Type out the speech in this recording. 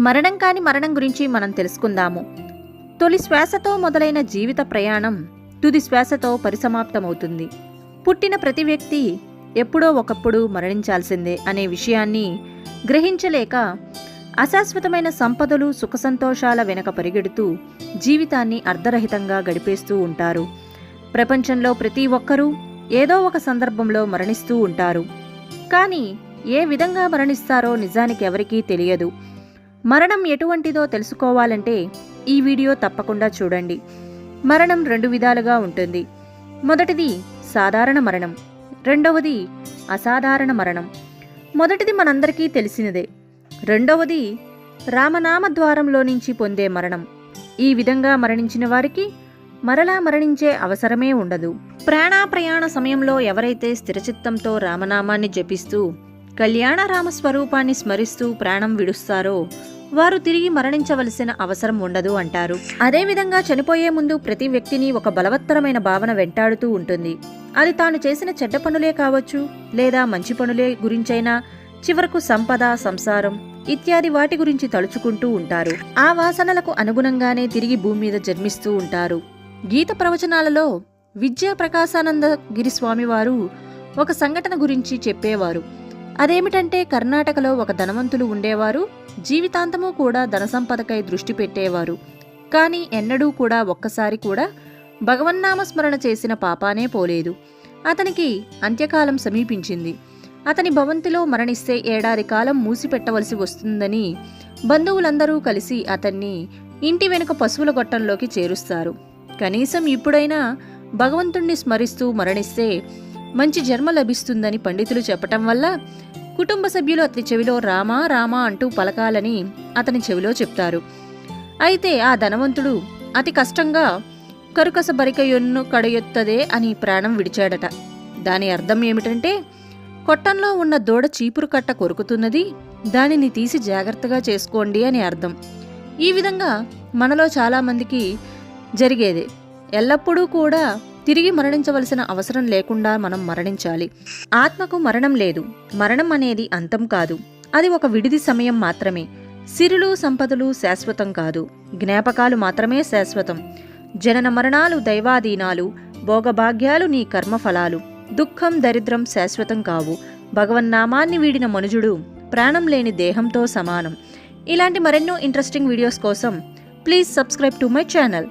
మరణం కాని మరణం గురించి మనం తెలుసుకుందాము. తొలి శ్వాసతో మొదలైన జీవిత ప్రయాణం తుది శ్వాసతో పరిసమాప్తమవుతుంది. పుట్టిన ప్రతి వ్యక్తి ఎప్పుడో ఒకప్పుడు మరణించాల్సిందే అనే విషయాన్ని గ్రహించలేక అశాశ్వతమైన సంపదలు సుఖసంతోషాల వెనక పరిగెడుతూ జీవితాన్ని అర్ధరహితంగా గడిపేస్తూ ఉంటారు. ప్రపంచంలో ప్రతి ఒక్కరూ ఏదో ఒక సందర్భంలో మరణిస్తూ ఉంటారు. కానీ ఏ విధంగా మరణిస్తారో నిజానికి ఎవరికీ తెలియదు. మరణం ఎటువంటిదో తెలుసుకోవాలంటే ఈ వీడియో తప్పకుండా చూడండి. మరణం రెండు విధాలుగా ఉంటుంది. మొదటిది సాధారణ మరణం. రెండవది అసాధారణ మరణం. మొదటిది మనందరికీ తెలిసినదే. రెండవది రామనామ ద్వారంలో నుంచి పొందే మరణం. ఈ విధంగా మరణించిన వారికి మరలా మరణించే అవసరమే ఉండదు. ప్రాణా ప్రయాణ సమయంలో ఎవరైతే స్థిరచిత్తంతో రామనామాన్ని జపిస్తూ కళ్యాణరామ స్వరూపాన్ని స్మరిస్తూ ప్రాణం విడుస్తారో వారు తిరిగి మరణించవలసిన అవసరం ఉండదు అంటారు. అదేవిధంగా చనిపోయే ముందు ప్రతి వ్యక్తిని ఒక బలవత్తరమైన భావన వెంటాడుతూ ఉంటుంది. అది తాను చేసిన చెడ్డ పనులే కావచ్చు లేదా మంచి పనులే గురించైనా చివరకు సంపద సంసారం ఇత్యాది వాటి గురించి తలుచుకుంటూ ఉంటారు. ఆ వాసనలకు అనుగుణంగానే తిరిగి భూమి మీద జన్మిస్తూ ఉంటారు. గీత ప్రవచనాలలో విద్యా ప్రకాశానంద గిరిస్వామి స్వామివారు ఒక సంఘటన గురించి చెప్పేవారు. అదేమిటంటే కర్ణాటకలో ఒక ధనవంతులు ఉండేవారు జీవితాంతము కూడా ధనసంపదకై దృష్టి పెట్టేవారు. కానీ ఎన్నడూ కూడా ఒక్కసారి కూడా భగవన్నామస్మరణ చేసిన పాపానే పోలేదు. అతనికి అంత్యకాలం సమీపించింది. అతని భవంతిలో మరణిస్తే ఏడాది కాలం మూసిపెట్టవలసి వస్తుందని బంధువులందరూ కలిసి అతన్ని ఇంటి వెనుక పశువుల గొట్టంలోకి చేరుస్తారు. కనీసం ఇప్పుడైనా భగవంతుణ్ణి స్మరిస్తూ మరణిస్తే మంచి జన్మ లభిస్తుందని పండితులు చెప్పటం వల్ల కుటుంబ సభ్యులు అతని చెవిలో రామా రామా అంటూ పలకాలని అతని చెవిలో చెప్తారు. అయితే ఆ ధనవంతుడు అతి కష్టంగా కరుకస బరికయొన్ను కడయొత్తదే అని ప్రాణం విడిచాడట. దాని అర్థం ఏమిటంటే కొట్టంలో ఉన్న దూడ చీపురు కట్ట కొరుకుతున్నది దానిని తీసి జాగ్రత్తగా చేసుకోండి అని అర్థం. ఈ విధంగా మనలో చాలామందికి జరిగేది. ఎల్లప్పుడూ కూడా తిరిగి మరణించవలసిన అవసరం లేకుండా మనం మరణించాలి. ఆత్మకు మరణం లేదు. మరణం అనేది అంతం కాదు. అది ఒక విడిది సమయం మాత్రమే. సిరులు సంపదలు శాశ్వతం కాదు. జ్ఞాపకాలు మాత్రమే శాశ్వతం. జనన మరణాలు దైవాధీనాలు భోగభాగ్యాలు నీ కర్మఫలాలు. దుఃఖం దరిద్రం శాశ్వతం కావు. భగవన్నామాన్ని వీడిన మనుజుడు ప్రాణం లేని దేహంతో సమానం. ఇలాంటి మరెన్నో ఇంట్రెస్టింగ్ వీడియోస్ కోసం please subscribe to my channel.